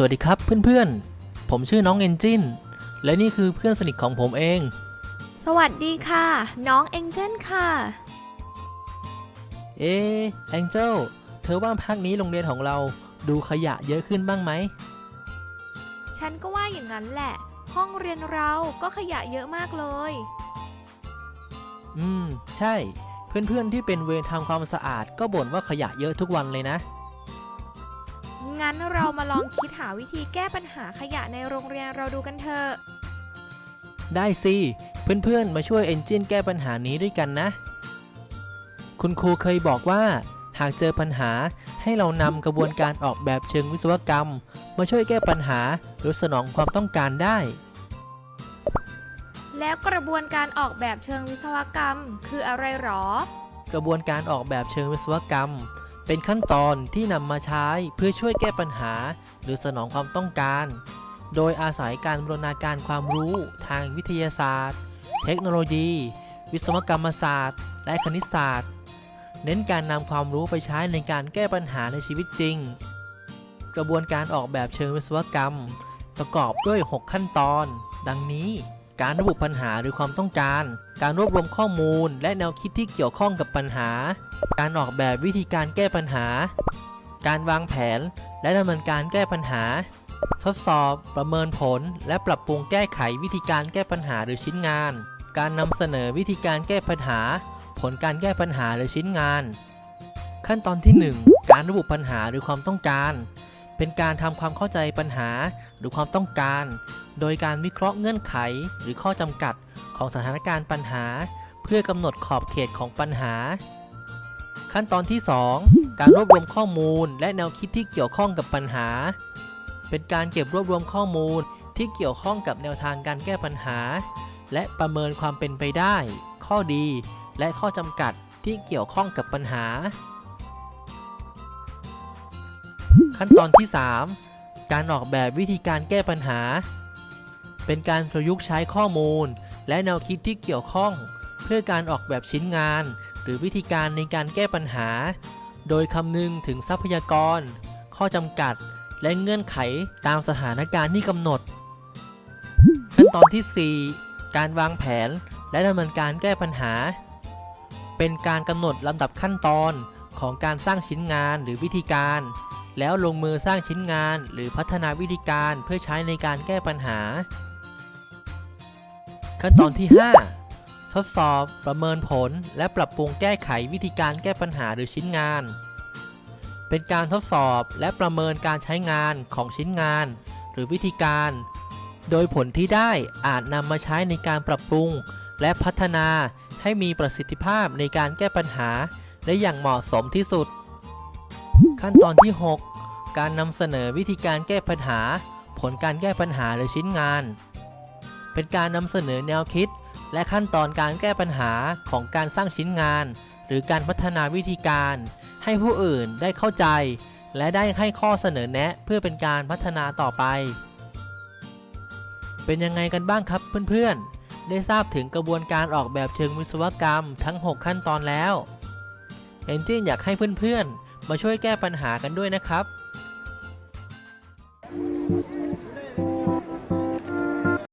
วัสดีครับเพื่อนๆ ผมชื่อน้องเอนจินและนี่คือเพื่อนสนิทของผมเอง สวัสดีค่ะ น้องเอ็งเจนค่ะ เอ๊แองเจิลเธอว่าภาคนี้โรงเรียนของเราดูขยะเยอะขึ้นบ้างไหม ฉันก็ว่าอย่างนั้นแหละ ห้องเรียนเราก็ขยะเยอะมากเลย อืม ใช่ เพื่อนๆที่เป็นเวรทำความสะอาดก็บ่นว่าขยะเยอะทุกวันเลยนะ งั้นเรามาลองคิดหาวิธีแก้ปัญหาขยะในโรงเรียนเราดูกันเถอะ ได้สิ เพื่อนๆ มาช่วยเอนจินแก้ปัญหานี้ด้วยกันนะ คุณครูเคยบอกว่า หากเจอปัญหาให้เรานำกระบวนการออกแบบเชิงวิศวกรรม มาช่วยแก้ปัญหาหรือสนองความต้องการได้ แล้วกระบวนการออกแบบเชิงวิศวกรรมคืออะไรหรอ กระบวนการออกแบบเชิงวิศวกรรม เป็นขั้นตอนที่นำมาใช้เพื่อช่วยแก้ปัญหา หรือสนองความต้องการ โดยอาศัยการบรณาการความรู้ทางวิทยาศาสตร์ เทคโนโลยี วิศวกรรมศาสตร์ และคณิตศาสตร์ เน้นการนำความรู้ไปใช้ในการแก้ปัญหาในชีวิตจริง กระบวนการออกแบบเชิงวิศวกรรม ประกอบด้วย 6 ขั้นตอน ดังนี้ การระบุปัญหาหรือความต้องการ การรวบรวมข้อมูล และแนวคิดที่เกี่ยวข้องกับปัญหา การออกแบบวิธีการแก้ปัญหา การวางแผน และดำเนินการแก้ปัญหา ทดสอบ ประเมินผล และปรับปรุงแก้ไขวิธีการแก้ปัญหาหรือชิ้นงาน การนำเสนอวิธีการแก้ปัญหา ผลการแก้ปัญหาหรือชิ้นงาน ขั้นตอนที่ 1 การระบุปัญหาหรือความต้องการ เป็นการทำความเข้าใจปัญหาหรือความต้องการ โดยการวิเคราะห์เงื่อนไขหรือข้อจำกัดของสถานการณ์ปัญหา เพื่อกำหนดขอบเขตของปัญหา ขั้นตอนที่ 2 การรวบรวมข้อมูลและแนวคิดที่เกี่ยวข้องกับปัญหา เป็นการเก็บรวบรวมข้อมูลที่เกี่ยวข้องกับแนวทางการแก้ปัญหา และประเมินความเป็นไปได้ ข้อดี และข้อจำกัดที่เกี่ยวข้องกับปัญหา ขั้นตอนที่ 3 การออกแบบวิธีการแก้ปัญหา เป็นการประยุกต์ใช้ข้อมูล และแนวคิดที่เกี่ยวข้อง เพื่อการออกแบบชิ้นงาน หรือวิธีการในการแก้ปัญหา โดยคำนึงถึงทรัพยากร ข้อจำกัด และเงื่อนไขตามสถานการณ์ที่กำหนด ขั้นตอนที่ 4 การวางแผนและดำเนินการแก้ปัญหา เป็นการกำหนดลำดับขั้นตอนของการสร้างชิ้นงานหรือวิธีการ แล้วลงมือสร้างชิ้นงานหรือพัฒนาวิธีการเพื่อใช้ในการแก้ปัญหา ขั้นตอนที่ 5 ทดสอบประเมินผล และปรับปรุงแก้ไขวิธีการแก้ปัญหาหรือชิ้นงาน เป็นการทดสอบและประเมินการใช้งานของชิ้นงาน หรือวิธีการ โดยผลที่ได้อาจนำมาใช้ในการปรับปรุง และพัฒนาให้มีประสิทธิภาพในการแก้ปัญหาได้อย่างเหมาะสมที่สุด ขั้นตอนที่ 6 การนำเสนอวิธีการแก้ปัญหา ผลการแก้ปัญหาหรือชิ้นงาน เป็นการนำเสนอแนวคิด และขั้นตอนการแก้ปัญหาของการสร้างชิ้นงาน หรือการพัฒนาวิธีการ ให้ผู้อื่นได้เข้าใจ และได้ให้ข้อเสนอแนะเพื่อเป็นการพัฒนาต่อไป เป็นยังไงกันบ้างครับเพื่อนๆ ได้ทราบถึงกระบวนการออกแบบเชิงวิศวกรรมทั้ง 6 ขั้นตอนแล้วเอนจินอยากให้เพื่อนๆ มาช่วยแก้ปัญหากันด้วยนะครับ